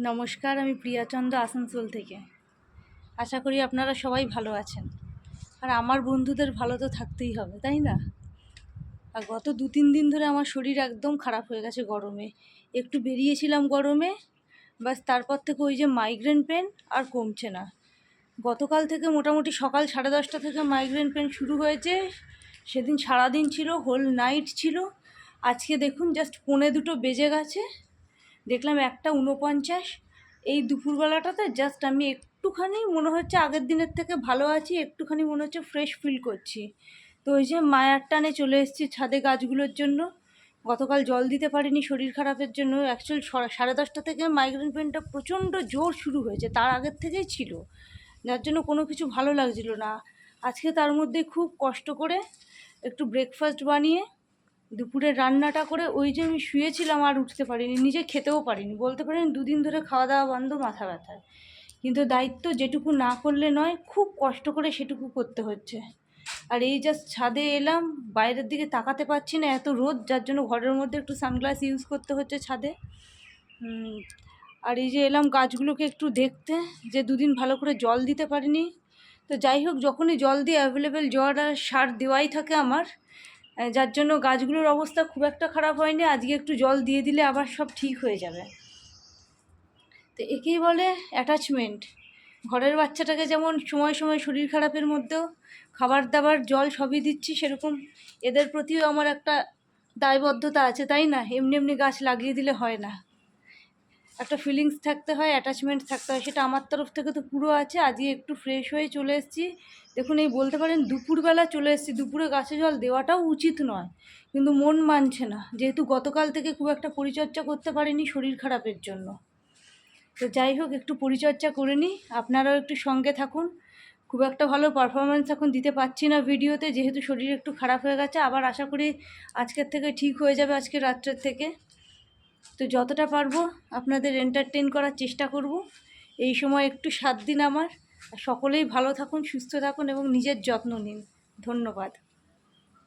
নমস্কার, আমি প্রিয়াচন্দ্র আসানসোল থেকে। আশা করি আপনারা সবাই ভালো আছেন। আর আমার বন্ধুদের ভালো তো থাকতেই হবে, তাই না? আর গত দু তিন দিন ধরে আমার শরীর একদম খারাপ হয়ে গেছে গরমে। একটু বেরিয়েছিলাম গরমে বাস তারপর থেকে ওই যে মাইগ্রেন পেন আর কমছে না। গতকাল থেকে মোটামুটি সকাল সাড়ে দশটা থেকে মাইগ্রেন পেন শুরু হয়েছে। সেদিন সারাদিন ছিল হোল নাইট ছিল। আজকে দেখুন জাস্ট পৌনে দুটো বেজে গেছে। দেখলাম একটা উনপঞ্চাশ এই দুপুরবেলাটাতে জাস্ট আমি একটুখানি মনে হচ্ছে আগের দিনের থেকে ভালো আছি, একটুখানি মনে হচ্ছে ফ্রেশ ফিল করছি। তো ওই যে মায়ার টানে চলে এসেছি ছাদে গাছগুলোর জন্য। গতকাল জল দিতে পারিনি শরীর খারাপের জন্য। অ্যাকচুয়াল সাড়ে দশটা থেকে মাইগ্রেন পেনটা প্রচণ্ড জোর শুরু হয়েছে, তার আগের থেকেই ছিল। যার জন্য কোনো কিছু ভালো লাগছিল না। আজকে তার মধ্যে খুব কষ্ট করে একটু ব্রেকফাস্ট বানিয়ে দুপুরের রান্নাটা করে ওই যে আমি শুয়েছিলাম আর উঠতে পারিনি, নিজে খেতেও পারিনি। বলতে পারেন দুদিন ধরে খাওয়া দাওয়া বন্ধ, মাথা ব্যথায় কিন্তু দায়িত্ব যেটুকু না করলে নয়, খুব কষ্ট করে সেটুকু করতে হচ্ছে। আর এই জাস্ট ছাদে এলাম, বাইরের দিকে তাকাতে পারছি না, এত রোদ, যার জন্য ঘরের মধ্যে একটু সানগ্লাস ইউজ করতে হচ্ছে ছাদে। আর এই যে এলাম গাছগুলোকে একটু দেখতে, যে দুদিন ভালো করে জল দিতে পারিনি। তো যাই হোক, যখনই জল দিয়ে অ্যাভেলেবেল জল আর সার দেওয়াই থাকে আমার যার জন্য গাছগুলোর অবস্থা খুব একটা খারাপ হয়নি। আজকে একটু জল দিয়ে দিলে আবার সব ঠিক হয়ে যাবে। তো একেই বলে অ্যাটাচমেন্ট ঘরের বাচ্চাটাকে যেমন সময় সময় শরীর খারাপের মধ্যেও খাবার দাবার, জল সবই দিচ্ছি, সেরকম এদের প্রতিও আমার একটা দায়বদ্ধতা আছে, তাই না? এমনি এমনি গাছ লাগিয়ে দিলে হয় না। একটা ফিলিংস থাকতে হয় অ্যাটাচমেন্ট থাকতে হয়, সেটা আমার তরফ থেকে তো পুরো আছে, আজকে একটু ফ্রেশ হয়ে চলে এসেছি। দেখুন, এই বলতে পারেন দুপুরবেলা চলে এসেছি, দুপুরে গাছে জল দেওয়াটাও উচিত নয়, কিন্তু মন মানছে না, যেহেতু গতকাল থেকে খুব একটা পরিচর্যা করতে পারিনি শরীর খারাপের জন্য। তো যাই হোক, একটু পরিচর্যা করে নিই, আপনারাও একটু সঙ্গে থাকুন, খুব একটা ভালো পারফরমেন্স এখন দিতে পারছি না ভিডিওতে, যেহেতু শরীর একটু খারাপ হয়ে গেছে, আবার আশা করি আজকের থেকে ঠিক হয়ে যাবে, আজকে রাত্রের থেকে। তো যতটা পারব আপনাদের এন্টারটেন করার চেষ্টা করব। এই সময় একটু সাত দিন আমার। সকলেই ভালো থাকুন, সুস্থ থাকুন এবং নিজের যত্ন নিন। ধন্যবাদ।